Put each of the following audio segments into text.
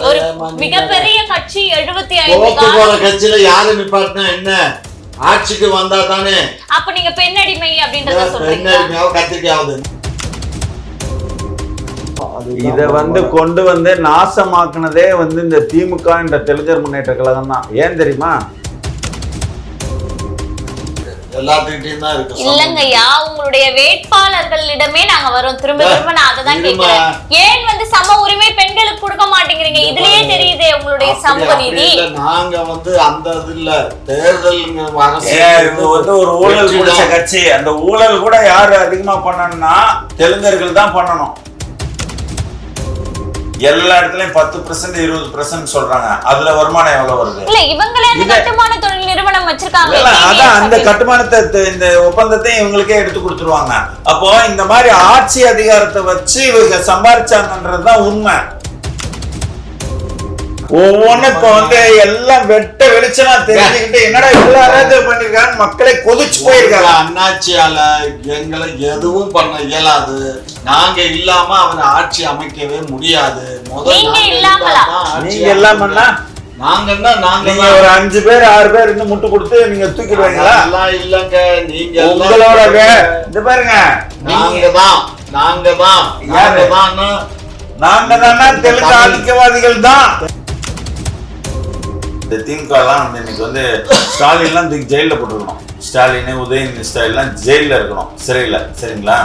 ஒரு மிகப்பெரிய கட்சி எழுபத்தி ஐந்து போற கட்சியில யாரு நிப்பாட்டினா என்ன? ஆட்சிக்கு வந்தா தானே. அப்ப நீங்க பெண்ணடிமை அப்படின்றத பெண்ணடிமையாவது கத்திரிக்காவது இத வந்து கொண்டு வந்து நாசமாக்குனதே வந்து இந்த திமுக என்ற தெலுங்கர் முன்னேற்ற கழகம் தான் ஏன் தெரியுமா? எல்லாத்துக்கிட்டையும் தான் இருக்கு இல்லங்கய்யா உங்களுடைய வேட்பாளர்களிடமே நாங்க வரோம். திரும்ப திரும்ப நான் அதை தான். கேட்கிறேன் ஏன் வந்து சம உரிமை பெண்களுக்கு கொடுக்க மாட்டேங்கிறீங்க? இதுலயே தெரியுதே உங்களுடைய சமூக நீதி. இல்ல. நாங்க வந்து அந்த இது இல்ல தேர்தல் இது வந்து ஒரு ஊழல் பிடிச்ச கட்சி. அந்த ஊழல் கூட யாரு அதிகமா பண்ணணும்னா தெலுங்கர்கள் தான் பண்ணணும். எல்லா இடத்துலயும் பத்து பர்சன்ட் இருபது பர்சன்ட் சொல்றாங்க. அதுல வருமானம் எவ்வளவு வருது? இல்ல இவங்களே கட்டுமான தொழில் நிறுவனம் வச்சிருக்காங்க. அதான் அந்த. கட்டுமானத்தை இந்த ஒப்பந்தத்தை இவங்களுக்கே எடுத்து கொடுத்துருவாங்க. அப்போ இந்த மாதிரி ஆட்சி அதிகாரத்தை வச்சு இவங்க சம்பாரிச்சாங்கன்றதுதான் உண்மை. ஒவ்வொன்றும் இப்ப வந்து எல்லாம் வெட்ட வெளிச்சமா தெரிஞ்சுக்கிட்டு என்னடா இவ்வளவு அராஜகம் பண்ணிருக்காங்க மக்களை கொதிச்சு போயிருக்காங்க. அண்ணாச்சியால எங்களை எதுவும் பண்ண இயலாது. நாங்க இல்லாம அவன் ஆட்சி அமைக்கவே முடியாது. முதல்ல நீங்க? இருந்தாதான் ஆட்சி நீங்க நாங்க ஒரு அஞ்சு பேர் ஆறு பேர் இன்னும் முட்டு கொடுத்து நீங்க தூக்கிடுவீங்களா? அதெல்லாம் இல்லங்க. நீங்க எல்லாம் உங்களோட பாருங்க. நாங்க தான் நாங்க தான் நாங்க யாரு? தான்? நாங்க தானே தெலுங்கு ஆதிக்கவாதிகள் தான். இந்த திமுக எல்லாம் வந்து இன்னைக்கு வந்து ஸ்டாலின் எல்லாம் தூக்கி ஜெயில போட்டுருக்கணும். ஸ்டாலின் உதயநிதி ஸ்டாலின் எல்லாம் ஜெயில இருக்கணும். சிறையில சரிங்களா?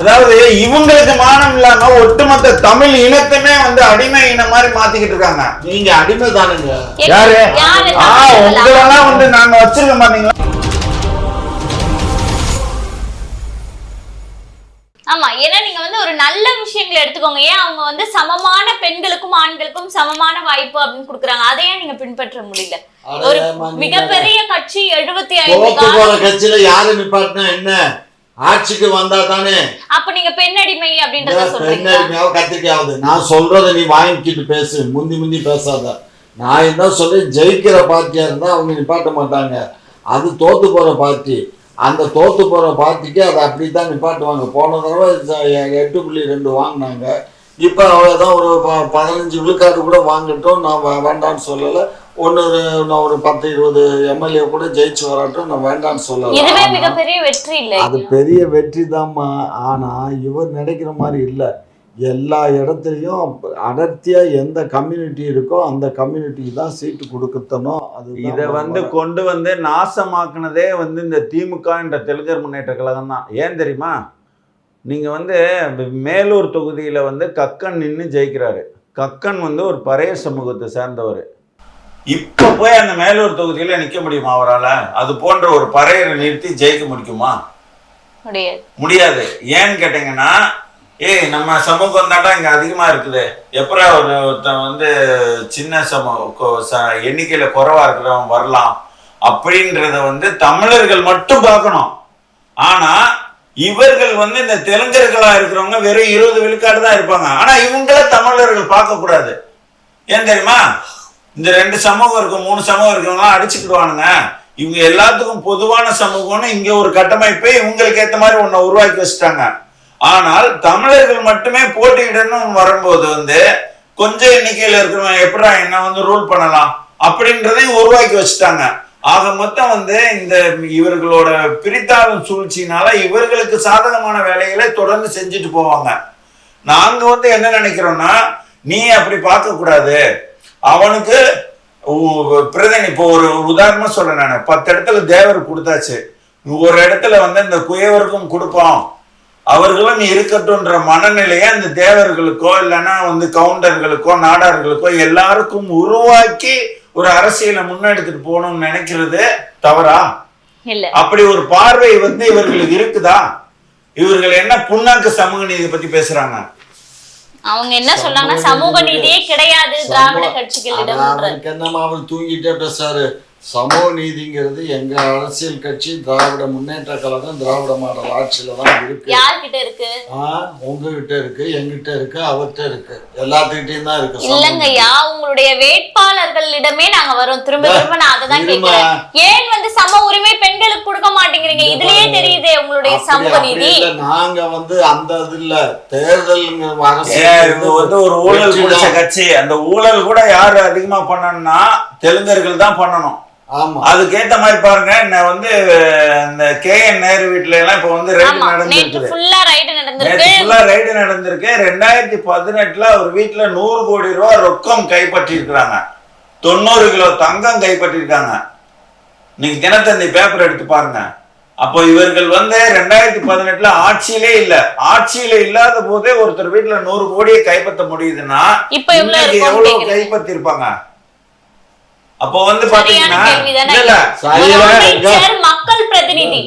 அதாவது இவங்களுக்கு மானம் இல்லாம ஒட்டுமொத்த தமிழ் இனத்தையுமே வந்து அடிமை இனம் மாதிரி மாத்திக்கிட்டு இருக்காங்க. நீங்க அடிமை தானுங்க யாரு? யாரு ஆ தமிழர்களா? உங்களெல்லாம் வந்து நாங்க வச்சிருக்க மாட்டீங்களா ஆமா ஏன்னா நீங்க வந்து ஒரு நல்ல விஷயங்களை எடுத்துக்கோங்க. ஏன் அவங்க வந்து சமமான பெண்களுக்கும் ஆண்களுக்கும் சமமான வாய்ப்பு அப்படின்னு கொடுக்குறாங்க. அதை ஏன் நீங்க பின்பற்ற முடியல? ஒரு மிகப்பெரிய கட்சி எழுபத்தி ஐந்து கட்சியில யாரு நிப்பாட்டினா என்ன? ஆட்சிக்கு வந்தா தானே. அப்ப நீங்க பெண்ணடிமை அப்படின்றத சொல்றீங்களா? பெண்ணடிமையாவது கத்திரிக்காவது நான் சொல்றத நீ வாங்கிக்கிட்டு பேசு. முந்தி முந்தி பேசாத. நான் என்ன சொல்லி ஜெயிக்கிற பார்ட்டியா இருந்தா அவங்க நிப்பாட்ட மாட்டாங்க. அது தோத்து போற பார்ட்டி. அந்த தோத்து போற பார்ட்டிக்கு அதை அப்படித்தான் நிப்பாட்டுவாங்க. போன தடவை எட்டு புள்ளி ரெண்டு வாங்கினாங்க. இப்போ அவ்வளோதான் ஒரு ப- பதினஞ்சு விழுக்காடு கூட வாங்கட்டும் நான் வேண்டாம்னு சொல்லலை. ஒன்று நான் ஒரு பத்து இருபது எம்எல்ஏ கூட ஜெயிச்சு வரட்டும் நான் வேண்டாம்னு சொல்லலை. இதுவே ஆனா- மிகப்பெரிய வெற்றி இல்லை அது பெரிய வெற்றி தான்மா. ஆனா இவர் நினைக்கிற மாதிரி இல்லை. எல்லா இடத்துலையும் அடர்த்தியா எந்த கம்யூனிட்டி இருக்கோ அந்த கம்யூனிட்டிக்கு தான் சீட்டு கொடுக்கத்தனும் அது இத வந்து கொண்டு வந்து நாசமாக்குனதே வந்து இந்த திமுக என்ற தெலுங்கர் முன்னேற்ற கழகம் தான். ஏன் தெரியுமா? நீங்க வந்து மேலூர் தொகுதியில வந்து கக்கன் நின்று ஜெயிக்கிறாரு. கக்கன் வந்து ஒரு பறைய சமூகத்தை சேர்ந்தவர். இப்ப போய் அந்த மேலூர் தொகுதியில நிக்க முடியுமா அவரால? அது போன்ற ஒரு பறையரை நிறுத்தி ஜெயிக்க முடியாது. முடியாது. ஏன்னு கேட்டீங்கன்னா ஏய் நம்ம சமூகம் தாண்டா இங்க அதிகமா இருக்குது. எப்பரா ஒரு ஒருத்தன் வந்து சின்ன சமூக எண்ணிக்கையில குறைவா இருக்கிறவன் வரலாம் அப்படின்றத வந்து தமிழர்கள் மட்டும் பார்க்கணும். ஆனா இவர்கள் வந்து இந்த தெலுங்கர்களா இருக்கிறவங்க வெறும் இருபது விழுக்காடு தான் இருப்பாங்க. ஆனா இவங்கள தமிழர்கள் பார்க்க கூடாது ஏன் தெரியுமா? இந்த ரெண்டு சமூகம் இருக்கும் மூணு சமூகம் இருக்கவங்களாம் அடிச்சுக்கிடுவானுங்க. இவங்க எல்லாத்துக்கும் பொதுவான சமூகம்னு இங்க ஒரு கட்டமைப்பை இவங்களுக்கு ஏத்த மாதிரி ஒன்றை உருவாக்கி வச்சுட்டாங்க. ஆனால் தமிழர்கள் மட்டுமே போட்டியிடணும் வரும்போது வந்து கொஞ்சம் எண்ணிக்கையில இருக்கிறவங்க எப்படா என்ன வந்து ரூல் பண்ணலாம் அப்படின்றதையும் உருவாக்கி வச்சுட்டாங்க. ஆக மொத்தம் வந்து இந்த இவர்களோட பிரித்தாளும் சூழ்ச்சினால இவர்களுக்கு சாதகமான வேலைகளை தொடர்ந்து செஞ்சுட்டு போவாங்க. நாங்க வந்து என்ன நினைக்கிறோம்னா நீ அப்படி பார்க்க கூடாது அவனுக்கு பிரதன் இப்போ ஒரு உதாரணமா சொல்றேன் நான். பத்து இடத்துல தேவர் கொடுத்தாச்சு. ஒரு இடத்துல வந்து இந்த குயவருக்கும் கொடுப்போம். அவர்களும் இருக்கட்டும்ன்ற மனநிலையை அந்த தேவர்களுக்கோ இல்லைன்னா வந்து கவுண்டர்களுக்கோ நாடார்களுக்கோ எல்லாருக்கும் உருவாக்கி ஒரு அரசியலை முன்னெடுத்துட்டு போகணும்னு நினைக்கிறது தவறா? இல்ல. அப்படி ஒரு பார்வை வந்து இவர்களுக்கு இருக்குதா? இவர்கள் என்ன புண்ணாக்கு சமூக நீதி பத்தி பேசுறாங்க? அவங்க என்ன சொன்னாங்கன்னா சமூக நீதியே கிடையாது திராவிட கட்சிகளிடம் என்னமா அவர் தூங்கிட்டே பேசாரு சமூக நீதிங்கிறது எங்க அரசியல் கட்சி திராவிட முன்னேற்ற கழகம் திராவிட மாடல் ஆட்சியில தான் இருக்கு யார்கிட்ட இருக்கு ஆ உங்ககிட்ட இருக்கு எங்கிட்ட இருக்கு அவர்கிட்ட இருக்கு எல்லாத்துக்கிட்டையும் தான் இருக்கு சமூக இல்லங்க நீதி. ஐயா உங்களுடைய வேட்பாளர்களிடமே நாங்க வரோம் திரும்ப திரும்ப நான் அதை தான். கேட்கிறேன் ஏன் வந்து சம உரிமை பெண்களுக்கு கொடுக்க மாட்டேங்கிறீங்க இதுலயே. தெரியுதே உங்களுடைய சமூக நீதி இல்ல. நாங்க வந்து அந்த இது இல்ல தேர்தல் அரசியல் வந்து ஒரு ஊழல். கட்சி அந்த ஊழல் கூட யாரு அதிகமா பண்ணணும்னா தெலுங்கர்கள் தான் பண்ணணும் அதுக்கேத்த மாதிரி பாருங்க நான் வந்து இந்த கே என் நேரு வீட்ல எல்லாம் இப்ப வந்து ரைடு ஃபுல்லா நடந்திருக்கு. ஃபுல்லா ரைடு நடந்திருக்கு. ரெண்டாயிரத்தி பதினெட்டுல ஒரு வீட்டுல நூறு கோடி ரூபாய் ரொக்கம் கைப்பற்றி இருக்கிறாங்க தொண்ணூறு கிலோ தங்கம் கைப்பற்றி இருக்காங்க நீங்க தினத்தந்தி பேப்பர் எடுத்து பாருங்க. அப்போ இவர்கள் வந்து ரெண்டாயிரத்தி பதினெட்டுல ஆட்சியிலே இல்ல. ஆட்சியில இல்லாத போதே ஒருத்தர் வீட்டுல நூறு கோடியை கைப்பற்ற முடியுதுன்னா இப்ப எவ்வளவு இன்னைக்கு இருக்கும்னு எவ்வளவு கேக்குறீங்க. கைப்பற்றி இருப்பாங்க அப்போ வந்து பாத்தீங்கன்னா மக்கள் பிரதிநிதி.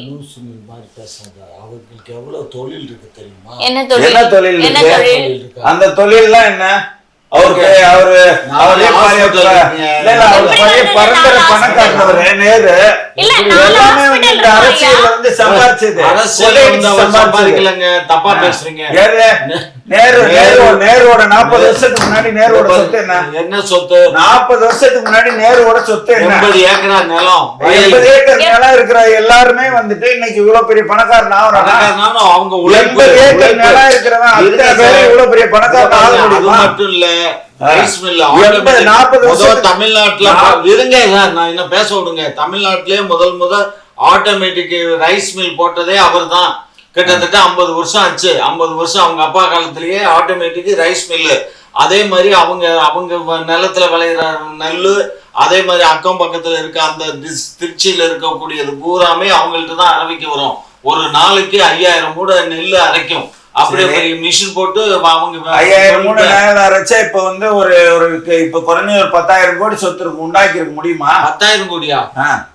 எவ்வளவு தொழில் இருக்கு தெரியுமா? என்ன என்ன தொழில் தொழில் என்ன இருக்கு? தொழில்? தொழில் இருக்கு. அந்த தொழில்லாம் என்ன? அவருக்கு அவரு அவரே அவர்? பரம்பரை நான் பணக்காரனவரு, நேரு எல்லாமே வந்து இந்த அரசியல் வந்து. சம்பாதிக்கலங்க. தப்பா பேசுறீங்க? நேரு. நேரு நேருவோட நாற்பது வருஷத்துக்கு முன்னாடி நேருவோட சொத்து என்ன? என்ன சொத்து? நாற்பது வருஷத்துக்கு முன்னாடி நேருவோட சொத்து என்ன? எண்பது ஏக்கரா நிலம். எண்பது ஏக்கர் நிலம் இருக்கிற எல்லாருமே வந்துட்டு இன்னைக்கு இவ்வளவு பெரிய பணக்காரன் ஆகுறாங்க அவங்க எண்பது ஏக்கர். நிலம் இருக்கிறவன். இவ்வளவு பெரிய பணக்காரன் ஆக முடியுமா? மட்டும் இல்ல. தமிழ்நாட்டுல இருங்க சார் நான் என்ன பேச விடுங்க. தமிழ்நாட்டிலே முதல் முதல் ஆட்டோமேட்டிக் ரைஸ் மில் போட்டதே அவர்தான். கிட்டத்தட்ட ஐம்பது வருஷம் ஆச்சு. ஐம்பது வருஷம் அவங்க அப்பா காலத்திலேயே ஆட்டோமேட்டிக் ரைஸ் மில்லு அதே மாதிரி அவங்க அவங்க நிலத்துல விளையிற நெல் அதே மாதிரி அக்கம் பக்கத்துல இருக்க அந்த திருச்சியில இருக்கக்கூடியது பூராமே அவங்கள்ட்ட தான் அரைக்க வரும். ஒரு நாளைக்கு ஐயாயிரம் மூட நெல் அரைக்கும். அப்படியே மிஷின் போட்டு அவங்க ஐயாயிரம் மூணு அரைச்சா இப்ப வந்து ஒரு ஒரு இப்ப குறைஞ்ச ஒரு பத்தாயிரம் கோடி சொத்து இருக்கு. உண்டாக்கி இருக்க முடியுமா? பத்தாயிரம் கோடியா.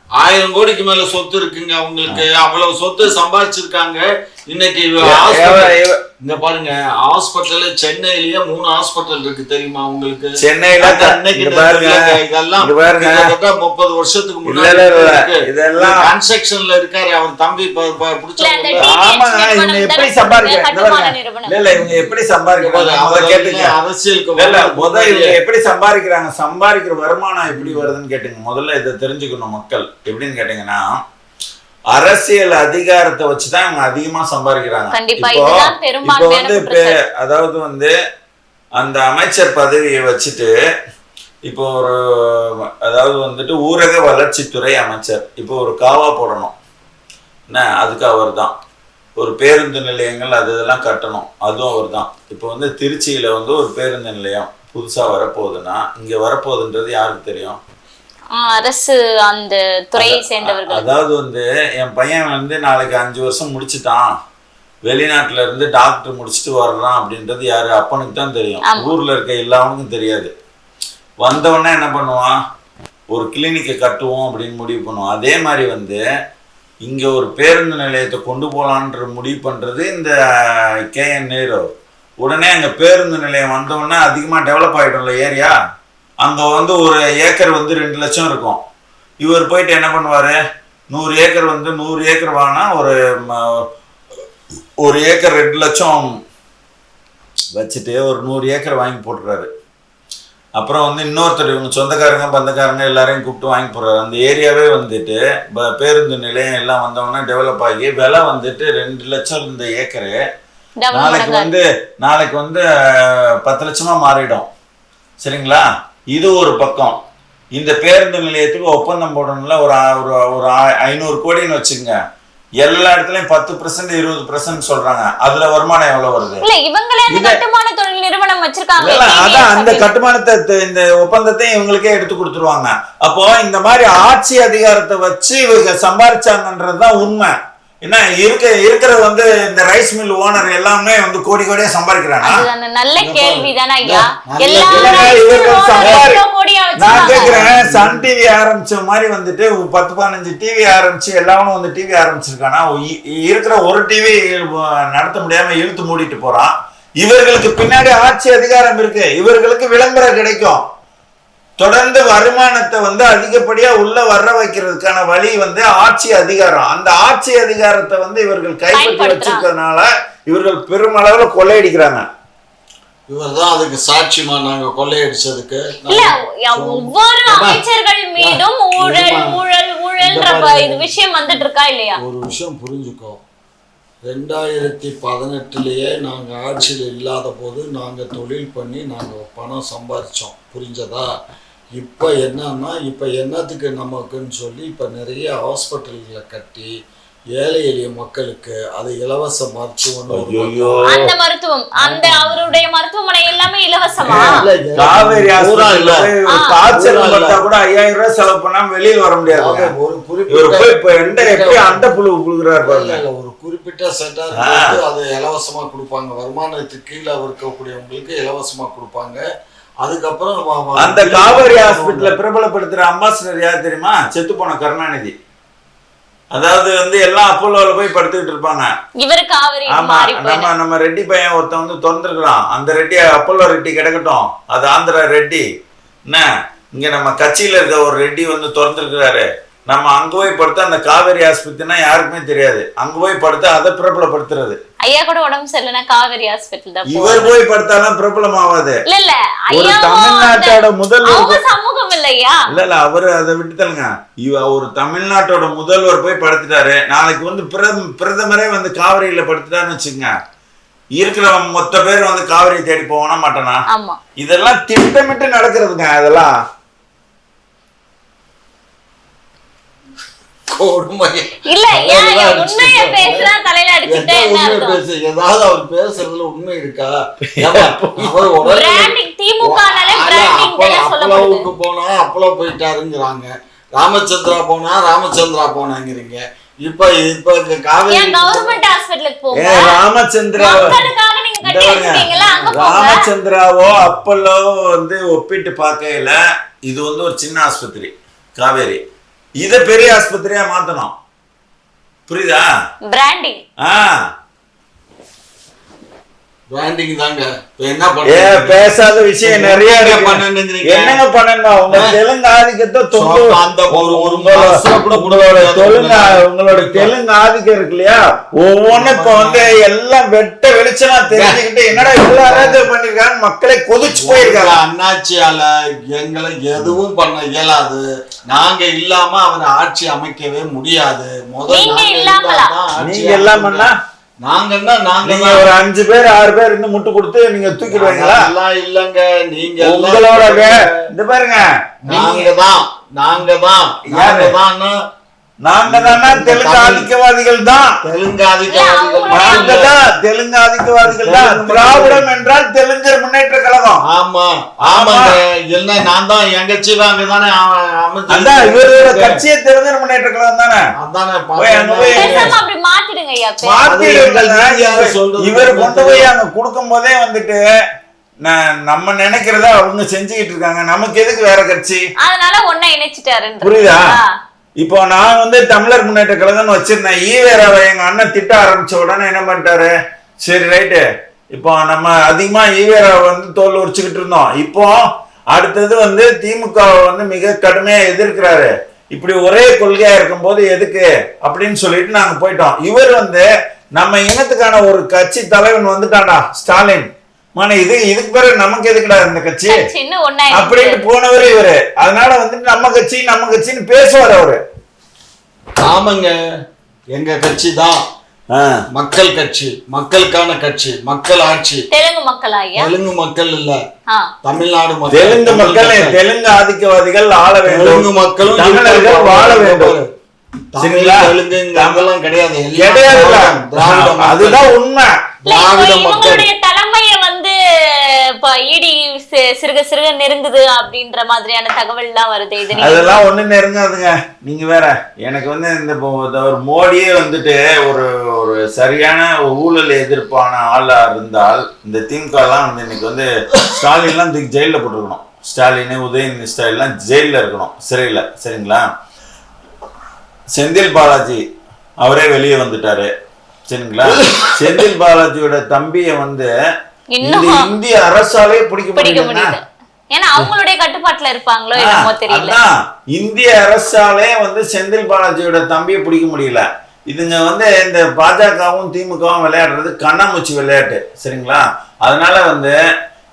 ஆயிரம் கோடிக்கு மேல சொத்து இருக்குங்க. அவங்களுக்கு அவ்வளவு சொத்து சம்பாதிச்சிருக்காங்க. இன்னைக்கு இங்க பாருங்க ஹாஸ்பிட்டல் சென்னையிலேயே மூணு ஹாஸ்பிட்டல் இருக்கு தெரியுமா உங்களுக்கு? சென்னையில பாருங்க. இதெல்லாம் முப்பது வருஷத்துக்கு. முன்னாடி இதெல்லாம் கன்ஸ்ட்ரக்ஷன்ல இருக்காரு அவர் தம்பி எப்படி சம்பாதிக்கிறாங்க? இல்ல, இவங்க எப்படி சம்பாதிக்கிறாங்க அரசியலுக்கு இல்ல, இல்ல, வர்றதுக்கு முத இவங்க எப்படி சம்பாதிக்கிறாங்க சம்பாதிக்கிற வருமானம் எப்படி வருதுன்னு கேட்டுங்க. முதல்ல இதை தெரிஞ்சுக்கணும் மக்கள். எப்படின்னு கேட்டீங்கன்னா அரசியல் அதிகாரத்தை வச்சுதான் இவங்க அதிகமா சம்பாதிக்கிறாங்க. இப்போ வந்து அதாவது வந்து அந்த அமைச்சர் பதவியை வச்சுட்டு இப்போ ஒரு அதாவது வந்துட்டு ஊரக வளர்ச்சித்துறை அமைச்சர். இப்போ ஒரு காவா போடணும். என்ன? அதுக்கு அவர் தான் ஒரு பேருந்து நிலையங்கள் அது இதெல்லாம் கட்டணும். அதுவும் அவர் தான் இப்போ வந்து திருச்சியில வந்து ஒரு பேருந்து நிலையம் புதுசா வரப்போகுதுன்னா இங்க வரப்போகுதுன்றது யாருக்கு தெரியும்? அரசு அந்த துறையை சேர்ந்தவர்கள். அதாவது வந்து என் பையன் வந்து நாளைக்கு அஞ்சு வருஷம் முடிச்சிட்டான். வெளிநாட்டுல இருந்து டாக்டர் முடிச்சுட்டு வர்றான் அப்படின்றது யாரு? அப்பனுக்கு தான் தெரியும். ஊர்ல இருக்க எல்லாவனுக்கும் தெரியாது. வந்தவொடனே என்ன பண்ணுவான்? ஒரு கிளினிக்கை கட்டுவோம் அப்படின்னு முடிவு பண்ணுவான். அதே மாதிரி வந்து இங்க ஒரு பேருந்து நிலையத்தை கொண்டு போலான்ற முடிவு பண்றது இந்த கே என் நேரு உடனே அங்க பேருந்து நிலையம் வந்தவொடனே அதிகமா டெவலப் ஆயிடும்ல ஏரியா. அங்க வந்து ஒரு ஏக்கர் வந்து ரெண்டு லட்சம் இருக்கும். இவர் போயிட்டு என்ன பண்ணுவாரு? நூறு ஏக்கர் வந்து நூறு ஏக்கர் வாங்கினா ஒரு ஒரு ஏக்கர் ரெண்டு லட்சம் வச்சுட்டு ஒரு நூறு ஏக்கர் வாங்கி போட்டுறாரு. அப்புறம் வந்து இன்னொருத்தர் இவங்க சொந்தக்காரங்க பந்தக்காரங்க எல்லாரையும் கூப்பிட்டு வாங்கி போடுறாரு. அந்த ஏரியாவே வந்துட்டு பேருந்து நிலையம் எல்லாம் வந்தவொடனே டெவலப் ஆகி விலை வந்துட்டு ரெண்டு லட்சம் இருந்த ஏக்கரு. நாளைக்கு வந்து நாளைக்கு வந்து பத்து லட்சமா மாறிடும். சரிங்களா? இது ஒரு பக்கம். இந்த பேருந்து நிலையத்துக்கு ஒப்பந்தம் போடணும்ல ஒரு ஒரு ஒரு ஐநூறு கோடின்னு வச்சுங்க எல்லா இடத்துலயும் பத்து பர்சன்ட் இருபது பர்சன்ட் சொல்றாங்க. அதுல வருமானம் எவ்வளவு வருது? இல்ல இவங்களே அந்த இத- கட்டுமான தொழில் நிறுவனம் வச்சிருக்காங்க. இல்ல, அதான் அந்த கட்டுமானத்தை இந்த ஒப்பந்தத்தை இவங்களுக்கே எடுத்து கொடுத்துருவாங்க. அப்போ இந்த மாதிரி ஆட்சி அதிகாரத்தை வச்சு இவங்க சம்பாரிச்சாங்கன்றதுதான் உண்மை. என்ன இருக்க இருக்கிறது வந்து இந்த ரைஸ் மில் ஓனர் எல்லாமே வந்து கோடி கோடியா சம்பாதிக்கிறாங்க நல்ல கேள்வி தானே ஐயா. நான்? கேக்குறேன் சன் டிவி ஆரம்பிச்ச மாதிரி வந்துட்டு பத்து பதினஞ்சு டிவி ஆரம்பிச்சு எல்லாவனும் வந்து டிவி ஆரம்பிச்சிருக்கானா? இருக்கிற ஒரு டிவி நடத்த முடியாம இழுத்து மூடிட்டு போறான். இவர்களுக்கு பின்னாடி ஆட்சி அதிகாரம் இருக்கு. இவர்களுக்கு விளம்பரம் கிடைக்கும். தொடர்ந்து வருமானத்தை வந்து அதிகப்படியா உள்ள வர வைக்கிறதுக்கான வழி வந்து ஆட்சி அதிகாரம். அந்த ஆட்சி அதிகாரத்தை வந்து இவர்கள் கைப்பற்றி. வச்சிருக்கிறதுனால இவர்கள் பெருமளவுல கொள்ளையடிக்கிறாங்க. இவர் தான் அதுக்கு சாட்சிமா நாங்க கொள்ளையடிச்சதுக்கு ஒவ்வொரு அமைச்சர்கள் மீதும் ஊழல் ஊழல் ஊழல்ன்ற. இது விஷயம் வந்துட்டு இருக்கா இல்லையா? ஒரு விஷயம் புரிஞ்சுக்கோ. ரெண்டாயிரத்தி பதினெட்டுலேயே நாங்கள் ஆட்சியில் இல்லாத போது நாங்கள் தொழில் பண்ணி நாங்கள் பணம் சம்பாதிச்சோம். புரிஞ்சதா? இப்போ என்னன்னா இப்போ என்னத்துக்கு நமக்குன்னு சொல்லி இப்போ நிறைய ஹாஸ்பிட்டல்களை கட்டி ஏழை எளிய மக்களுக்கு அது இலவச அந்த மருத்துவம் அந்த அவருடைய மருத்துவமனை எல்லாமே இலவசமா? காவேரி கூட ஐயாயிரம் ரூபாய் செலவு பண்ணாம வெளியில வர முடியாது. ஒரு குறிப்பிட்ட அந்த புழு புழுகிறார் இல்ல, பாருங்க ஒரு குறிப்பிட்ட சென்டர். அது இலவசமா கொடுப்பாங்க. வருமானத்துக்கு கீழே இருக்கக்கூடியவங்களுக்கு இலவசமா கொடுப்பாங்க. அதுக்கப்புறம் அந்த காவேரி ஹாஸ்பிட்டல பிரபலப்படுத்துற அம்பாசிடர் யார் தெரியுமா? செத்து போன கருணாநிதி. அதாவது வந்து எல்லாம் அப்போலோல போய் படுத்துக்கிட்டு இருப்பாங்க. இவரு காவிரி ஆமா மாறி நம்ம நம்ம ரெட்டி பையன் ஒருத்தன் வந்து திறந்துருக்கலாம் அந்த ரெட்டி அப்போலோ ரெட்டி கிடக்கட்டும். அது ஆந்திரா ரெட்டி. என்ன? இங்க நம்ம கட்சியில இருக்க ஒரு ரெட்டி வந்து திறந்துருக்கிறாரு. நம்ம அங்க போய் படுத்தா அந்த காவேரி ஆஸ்பத்திரினா யாருக்குமே தெரியாது. அங்க போய் படுத்தா அதை பிரபலப்படுத்துறது. ஐயா கூட உடம்பு சரியில்லைன்னா காவேரி ஹாஸ்பிட்டல் தான். இவர் போய் படுத்தாலாம் பிரபலம் ஆகாது இல்ல இல்ல. ஒரு தமிழ்நாட்டோட முதல்வர் சமூகம் இல்லையா இல்ல இல்ல அவரு அதை விட்டுத்தலுங்க இவ ஒரு தமிழ்நாட்டோட முதல்வர் போய் படுத்துட்டாரு. நாளைக்கு வந்து பிரதம பிரதமரே வந்து காவிரியில படுத்துட்டாருன்னு வச்சுங்க இருக்கிறவன் மொத்த பேர் வந்து காவிரி தேடி போவானா மாட்டானா? இதெல்லாம் திட்டமிட்டு நடக்கிறதுங்க அதெல்லாம். கொடுமை. இல்ல உண்மைய பேசுறா தலையில அடிச்சுட்டா பேசு ஏதாவது அவர் பேசுறதுல உண்மை இருக்கா? அப்பளவுக்கு போனா அப்பளோ போயிட்டாருங்கிறாங்க. ராமச்சந்திரா போனா ராமச்சந்திரா போனாங்கிறீங்க. இப்ப இப்ப காவேரி ஏன் கவர்மெண்ட் ஹாஸ்பிட்டலுக்கு போங்க ராமச்சந்திரா ராமச்சந்திராவோ அப்பல்லோவோ வந்து ஒப்பிட்டு பார்க்கையில இது வந்து ஒரு சின்ன ஆஸ்பத்திரி காவேரி. இத பெரிய ஆஸ்பத்திரியா மாத்தணும். புரியுதா? பிராண்டிங் ஆ. பிராண்டிங் தாங்க. என்ன ஏ பண்ணுறீங்க? பேசாத விஷயம் நிறைய? என்னங்க பண்ணணுமா உங்க. தெலுங்கு ஆதிக்கத்தை தொங்கு. அந்த ஒரு ஒரு. தெலுங்கு உங்களோட தெலுங்கு ஆதிக்கம் இருக்கு இல்லையா? ஒவ்வொன்னும் இப்ப வந்து எல்லாம் வெட்ட வெளிச்சமா தெரிஞ்சுக்கிட்டு என்னடா இவ்வளவு அராஜகம் பண்ணிருக்காங்க மக்களே கொதிச்சு போயிருக்காங்க. அண்ணாச்சியால எங்களை எதுவும் பண்ண இயலாது. நாங்க இல்லாம அவர் ஆட்சி அமைக்கவே முடியாது. முதல்ல நீங்க நாங்க நாங்கன்னா நாங்க ஒரு அஞ்சு பேர் ஆறு பேர் இருந்து முட்டு கொடுத்து நீங்க தூக்கிடுவீங்களா? எல்லாம் இல்லங்க நீங்க உங்களோட இந்த பாருங்க. நாங்க தான் நாங்க தான்? நாங்க தான் நாங்க தானே தெலுங்கு ஆதிக்கவாதிகள். தான் தெலுங்கு நாங்க தான் தெலுங்கு ஆதிக்கவாதிகள் தான் தெலுங்கு திராவிடம் என்றால் தெலுங்கர் முன்னேற்ற கழகம். ஆமா ஆமாங்க. என்ன நான் தான் எங்க கட்சியில தானே அதான் இவரோட கட்சியே தெலுங்கர் முன்னேற்ற கழகம் தானே அதானே அங்க மாத்திடுங்க இவர் கொண்டு போய் அங்க கொடுக்கும் போதே வந்துட்டு நான் நம்ம நினைக்கிறத அவங்க செஞ்சுக்கிட்டு இருக்காங்க. நமக்கு எதுக்கு வேற கட்சி? அதனால ஒன்ன இணைச்சிட்டாருன்ற புரியுதா? இப்போ நான் வந்து தமிழர் முன்னேற்ற கழகம்னு வச்சிருந்தேன். ஈவேராவை எங்க அண்ணன் திட்ட ஆரம்பிச்ச உடனே என்ன பண்ணிட்டாரு? சரி ரைட்டு. இப்போ நம்ம அதிகமா ஈவேராவை வந்து தோல் உரிச்சுக்கிட்டு இருந்தோம். இப்போ அடுத்தது வந்து திமுக வந்து மிக கடுமையா எதிர்க்கிறாரு. இப்படி ஒரே கொள்கையா இருக்கும்போது எதுக்கு அப்படின்னு சொல்லிட்டு நாங்க போயிட்டோம். இவர் வந்து நம்ம இனத்துக்கான ஒரு கட்சி தலைவன் வந்துட்டான்டா ஸ்டாலின். மன இது இதுக்கு பிறகு நமக்கு எதுக்குடா இந்த கட்சி? அப்படின்னு போனவர் இவரு. அதனால வந்துட்டு நம்ம கட்சி நம்ம கட்சின்னு பேசுவார் அவரு. ஆமாங்க எங்க கட்சி தான். மக்கள் கட்சி மக்களுக்கான கட்சி மக்கள் ஆட்சி. தெலுங்கு மக்களா தெலுங்கு மக்கள் இல்ல. தமிழ்நாடு மக்கள் தெலுங்கு மக்கள் தெலுங்கு ஆதிக்கவாதிகள் ஆள வேண்டும். தெலுங்கு மக்களும் தமிழர்கள் வாழ வேண்டும்? தெலுங்கு அதெல்லாம் கிடையாது. மக்கள். அதுதான் உண்மை. திராவிட மக்கள். இப்ப இடி சிறுக சிறுக நெருங்குது அப்படின்ற மாதிரியான தகவல் எல்லாம் வருது இது அதெல்லாம் ஒண்ணு நெருங்காதுங்க. நீங்க வேற எனக்கு வந்து இந்த ஒரு மோடியே வந்துட்டு ஒரு ஒரு சரியான ஊழல் எதிர்ப்பான ஆளா இருந்தால் இந்த திமுக எல்லாம் வந்து இன்னைக்கு வந்து ஸ்டாலின் எல்லாம் தூக்கி ஜெயில போட்டுருக்கணும். ஸ்டாலின் உதயநிதி ஸ்டாலின் எல்லாம் ஜெயில இருக்கணும். சிறையில சரிங்களா? செந்தில் பாலாஜி அவரே வெளியே வந்துட்டாரு. சரிங்களா? செந்தில் பாலாஜியோட தம்பியை வந்து இன்னும் இந்திய அரசாலே பிடிக்க பிடிக்க முடியல ஏன்னா அவங்களுடைய கட்டுப்பாட்டுல இருப்பாங்களோ என்னமோ தெரியல. இந்திய அரசாலே வந்து செந்தில் பாலாஜியோட தம்பியை பிடிக்க முடியல. இதுங்க வந்து இந்த பாஜகவும் திமுகவும் விளையாடுறது கண்ணாமூச்சி விளையாட்டு சரிங்களா? அதனால வந்து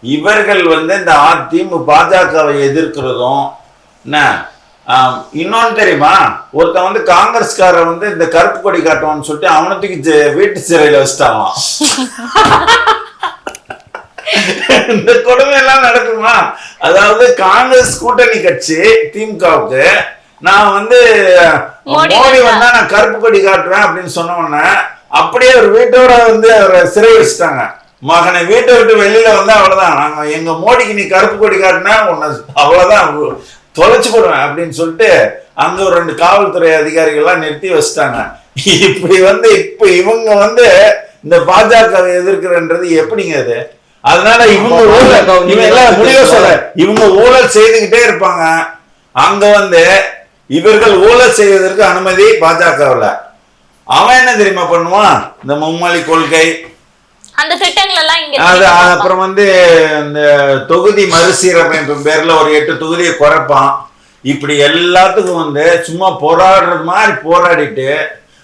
இவர்கள் வந்து இந்த திமு பாஜகவை எதிர்க்கிறதும் என்ன? ஆம், இன்னொன்னு தெரியுமா? ஒருத்தன் வந்து காங்கிரஸ்காரன் வந்து இந்த கருப்பு கொடி காட்டுவான்னு சொல்லிட்டு அவனத்துக்கு வீட்டு சிறையில வச்சிட்டாங்களாம். இந்த கொடுமை எல்லாம் நடக்குமா? அதாவது காங்கிரஸ் கூட்டணி கட்சி திமுகவுக்கு நான் வந்து மோடி வந்தா. நான் கருப்பு கொடி காட்டுவேன் அப்படின்னு சொன்ன உடனே அப்படியே ஒரு வீட்டோட வந்து அவரை சிறை வச்சுட்டாங்க. மகனை வீட்டை விட்டு வெளியில வந்தா அவ்வளவுதான். நாங்க எங்க மோடிக்கு நீ கருப்பு கொடி காட்டினா உன்னை அவ்வளவுதான் தொலைச்சு போடுவேன் அப்படின்னு சொல்லிட்டு அங்க ஒரு ரெண்டு காவல்துறை அதிகாரிகள்லாம் நிறுத்தி வச்சுட்டாங்க. இப்படி வந்து இப்ப இவங்க வந்து இந்த பாஜகவை எதிர்க்கிறன்றது எப்படிங்க அது? அதனால இவங்க ஊழல் பாஜக இவங்க எல்லாம் முடிவு சொல்ல இவங்க ஊழல் செய்துகிட்டே இருப்பாங்க. அங்க வந்து இவர்கள் ஊழல் செய்வதற்கு அனுமதி பாஜகவில். அவன் என்ன தெரியுமா பண்ணுவான்? இந்த மும்மொழி கொள்கை. அந்த திட்டங்கள் எல்லாம் இங்க அது. அப்புறம் வந்து இந்த தொகுதி மறுசீரமைப்பு பேர்ல ஒரு எட்டு தொகுதியை குறைப்பான். இப்படி எல்லாத்துக்கும் வந்து சும்மா போராடுறது மாதிரி போராடிட்டு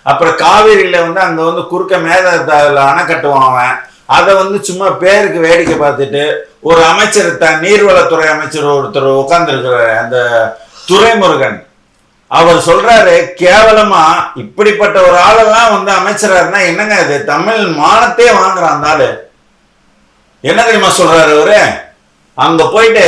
அப்புறம் காவேரியில வந்து அங்க வந்து குறுக்க மேதாத்தால அணை கட்டுவான் அவன். அதை வந்து சும்மா பேருக்கு வேடிக்கை பார்த்துட்டு ஒரு அமைச்சர் த நீர்வளத்துறை அமைச்சர் ஒருத்தர் உட்கார்ந்துருக்கிறார் அந்த துரைமுருகன். அவர் சொல்றாரு கேவலமா இப்படிப்பட்ட ஒரு ஆளெல்லாம் வந்து அமைச்சரா இருந்தா என்னங்க இது? தமிழ் மானத்தையே வாங்குறான் அந்த ஆளு. என்ன தெரியுமா சொல்றாரு அவரு? அங்க போயிட்டு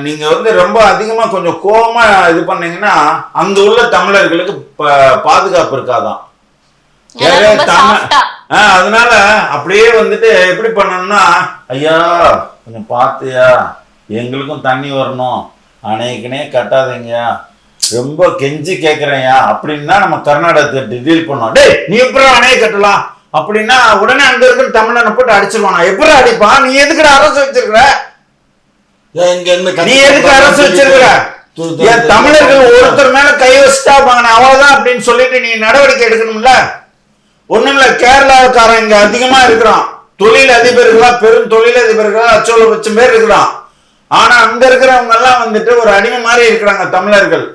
நீங்க வந்து ரொம்ப அதிகமா கொஞ்சம் கோபமா இது பண்ணீங்கன்னா அங்க உள்ள தமிழர்களுக்கு ப- பாதுகாப்பு இருக்காதான் அதனால அப்படியே வந்துட்டு எப்படி பண்ணணும்னா ஐயா கொஞ்சம் பார்த்தியா? எங்களுக்கும் தண்ணி வரணும். அணைக்குனே கட்டாதீங்கயா ரொம்ப கெஞ்சி கேட்குறேன்யா அப்படின்னா நம்ம கர்நாடகத்தை டீல் பண்ணோம். டேய் நீ எப்படி அணையை கட்டலாம்? அப்படின்னா உடனே அங்க இருக்கிற தமிழனை போட்டு அடிச்சிருவானா. எப்படி அடிப்பான் நீ எதுக்குடா அரசு வச்சிருக்கிற? நீ எதுக்கு அரசு வச்சிருக்கிற? தமிழர்கள் ஒருத்தர் மேல கை வச்சுட்டா அவ்வளவுதான் அப்படின்னு சொல்லிட்டு நீ நடவடிக்கை எடுக்கணும்ல? ஒண்ணுமில்ல கேரளாக்காரன் இங்க அதிகமா இருக்கிறான். தொழில் அதிபர்களா பெரும் தொழில் அதிபர்களா லட்சோல லட்சம் பேர் இருக்கிறான். ஆனா அங்க இருக்கிறவங்க எல்லாம் வந்துட்டு ஒரு அடிமை மாதிரி இருக்கிறாங்க தமிழர்கள்.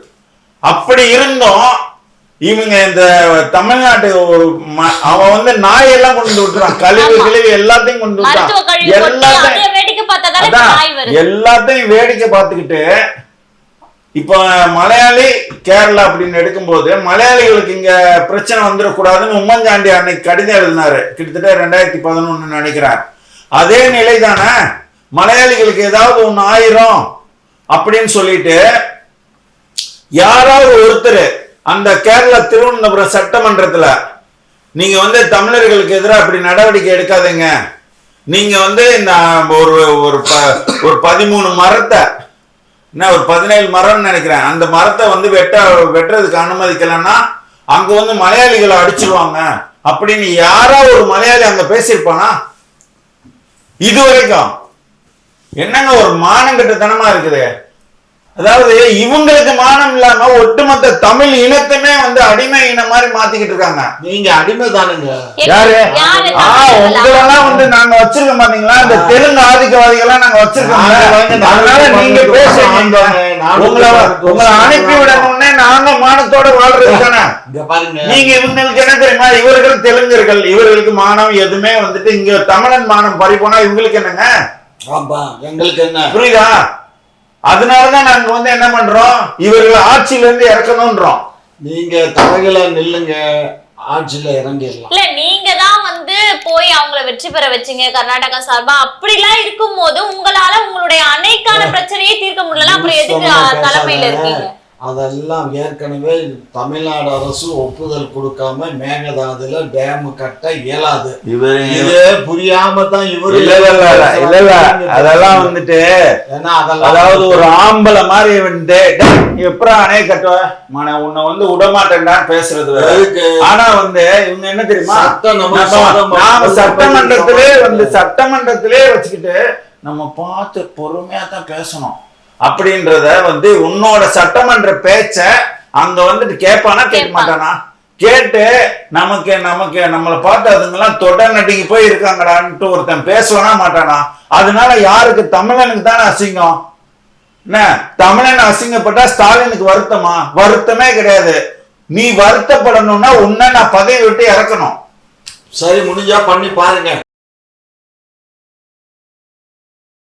அப்படி இருந்தும் இவங்க இந்த தமிழ்நாட்டு அவன் வந்து நாயெல்லாம் கொண்டு விட்டுறான். கழிவு. கிழிவு எல்லாத்தையும் கொண்டு கொட்டி எல்லாத்தையும் எல்லாத்தையும் வேடிக்கை பார்த்துக்கிட்டு இப்போ மலையாளி கேரளா அப்படின்னு எடுக்கும்போது மலையாளிகளுக்கு இங்க பிரச்சனை வந்துடக்கூடாதுன்னு உம்மஞ்சாண்டி அன்னைக்கு கடிதம் எழுதினாரு. கிட்டத்தட்ட ரெண்டாயிரத்தி பதினொன்னு நினைக்கிறார். அதே நிலை தானே மலையாளிகளுக்கு ஏதாவது ஒன்று ஆயிரும் அப்படின்னு சொல்லிட்டு யாராவது ஒருத்தர் அந்த கேரளா திருவனந்தபுரம் சட்டமன்றத்தில் நீங்கள் வந்து தமிழர்களுக்கு எதிராக அப்படி நடவடிக்கை எடுக்காதீங்க. நீங்கள் வந்து இந்த ஒரு ஒரு ப- ஒரு பதிமூணு மரத்தை என்ன ஒரு பதினேழு மரம்னு நினைக்கிறேன். அந்த மரத்தை வந்து வெட்ட வெட்டுறதுக்கு அனுமதிக்கலன்னா அங்க வந்து மலையாளிகளை அடிச்சிருவாங்க. அப்படின்னு யாரோ ஒரு மலையாளி அங்க பேசியிருப்பானா? இது வரைக்கும். என்னங்க ஒரு மானங்கட்டத்தனமா இருக்குது? அதாவது இவங்களுக்கு மானம் இல்லாம ஒட்டுமொத்த தமிழ் இனத்தையுமே வந்து அடிமை இனம் மாதிரி மாத்திக்கிட்டு இருக்காங்க. நீங்க அடிமை தானுங்க. யாரு? யாரு ஆ உங்களெல்லாம் வந்து நாங்க வச்சிருக்கோம் பாத்தீங்களா? இந்த தெலுங்கு ஆதிக்கவாதிகள்லாம் நாங்க வச்சிருக்கோம் அதனால நீங்க பேசுறீங்க. நானூத்தி உங்களை உங்களை அனுப்பி விடணும்னே நாங்க மானத்தோட வாழ்றது தானே? நீங்க இவங்களுக்கு என்ன தெரியுமா? இவர்கள் தெலுங்கர்கள். இவர்களுக்கு மானம் எதுவுமே வந்துட்டு இங்க தமிழன் மானம் பறி போனா இவங்களுக்கு என்னங்க? ஆமா எங்களுக்கு என்ன? புரியுதா? அதனாலதான் நாங்க வந்து என்ன பண்றோம்? இவர்கள் ஆட்சியில இருந்து இறக்கணும்ன்றோம். நீங்க தலைகளை நில்லுங்க. ஆட்சியில இறங்கிடலாம். இல்ல நீங்க தான் வந்து போய் அவங்கள வெற்றி பெற வச்சீங்க கர்நாடகா சார்பா. அப்படிலாம் இருக்கும்போது உங்களால உங்களுடைய அணைக்கான பிரச்சனையே தீர்க்க முடியல அப்புறம் எதுக்கு தலைமையில. இருக்கீங்க? அதெல்லாம் ஏற்கனவே தமிழ்நாடு அரசு ஒப்புதல் கொடுக்காம மேகதாதுல டேம் கட்ட இயலாது. இது புரியாம தான் இவரு இல்ல இல்ல அதெல்லாம் வந்துட்டு ஏன்னா அதெல்லாம் அதாவது ஒரு ஆம்பளை மாதிரி வந்து "டேய், நீ எப்பறம் அணைய கட்டுவ? மன உன்னை வந்து விடமாட்டேன்டான்னு பேசுறது? ஆனா வந்து இவங்க என்ன தெரியுமா? சட்டமன்றத்திலே சட்டம் வந்து சட்டமன்றத்திலே வச்சுக்கிட்டு நம்ம பார்த்து பொறுமையா தான் பேசணும். அப்படின்றத வந்து உன்னோட சட்டமன்ற பேச்ச அங்க வந்துட்டு கேட்பானா கேட்க. மாட்டானா? கேட்டு நமக்கு நமக்கு நம்மளை பார்த்து அதுங்கெல்லாம் தொட நட்டிக்கு போய் இருக்காங்கடான்ட்டு ஒருத்தன் பேசுவானா மாட்டானா? அதனால யாருக்கு? தமிழனுக்கு தானே அசிங்கம். என்ன? தமிழன் அசிங்கப்பட்டா ஸ்டாலினுக்கு வருத்தமா? வருத்தமே கிடையாது. நீ வருத்தப்படணும்னா உன்னை நான் பதவி விட்டு இறக்கணும். சரி முடிஞ்சா பண்ணி பாருங்க.